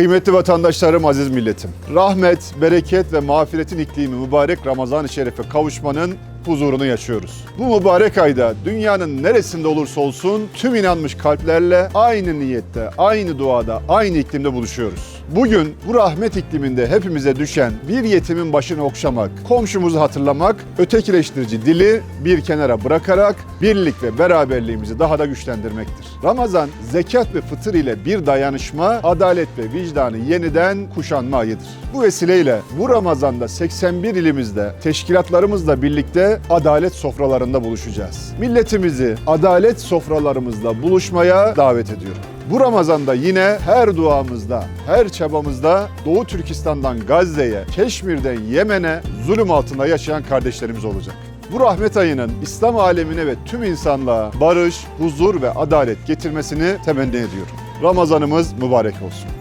Kıymetli vatandaşlarım, aziz milletim. Rahmet, bereket ve mağfiretin iklimi mübarek Ramazan-ı Şerif'e kavuşmanın huzurunu yaşıyoruz. Bu mübarek ayda dünyanın neresinde olursa olsun tüm inanmış kalplerle aynı niyette, aynı duada, aynı iklimde buluşuyoruz. Bugün bu rahmet ikliminde hepimize düşen bir yetimin başını okşamak, komşumuzu hatırlamak, ötekileştirici dili bir kenara bırakarak birlik ve beraberliğimizi daha da güçlendirmektir. Ramazan zekat ve fıtır ile bir dayanışma, adalet ve vicdanı yeniden kuşanma ayıdır. Bu vesileyle bu Ramazan'da 81 ilimizde teşkilatlarımızla birlikte adalet sofralarında buluşacağız. Milletimizi adalet sofralarımızda buluşmaya davet ediyorum. Bu Ramazan'da yine her duamızda, her çabamızda Doğu Türkistan'dan Gazze'ye, Keşmir'den Yemen'e zulüm altında yaşayan kardeşlerimiz olacak. Bu rahmet ayının İslam alemine ve tüm insanlığa barış, huzur ve adalet getirmesini temenni ediyorum. Ramazanımız mübarek olsun.